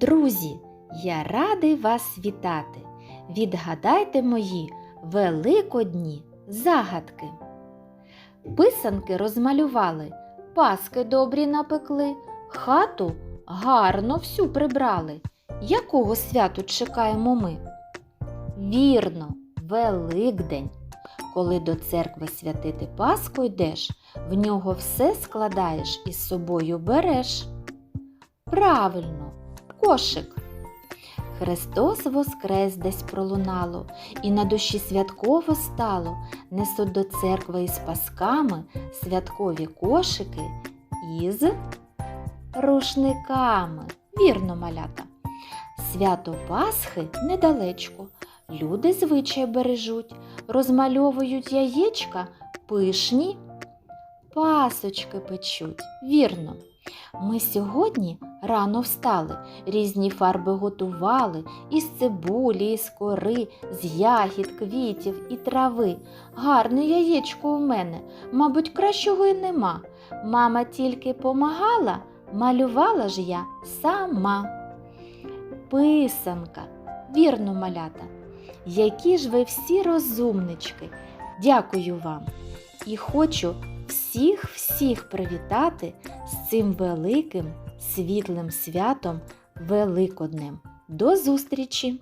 Друзі, я радий вас вітати. Відгадайте мої великодні загадки. Писанки розмалювали, паски добрі напекли, хату гарно всю прибрали. Якого святу чекаємо ми? Вірно, Великдень. Коли до церкви святити Пасху йдеш, в нього все складаєш і з собою береш. Правильно, кошик. Христос воскрес десь пролунало, і на душі святково стало. Несуть до церкви із пасками святкові кошики із рушниками. Вірно, малята. Свято Пасхи недалечко. Люди звичай бережуть, розмальовують яєчка пишні, пасочки печуть. Вірно. Ми сьогодні рано встали, різні фарби готували із цибулі, із кори, з ягід, квітів і трави. Гарне яєчко у мене, мабуть, кращого й нема. Мама тільки помагала, малювала ж я сама. Писанка, вірно, малята, які ж ви всі розумнички. Дякую вам і хочу всіх-всіх привітати з цим великим світлим святом Великоднем. До зустрічі!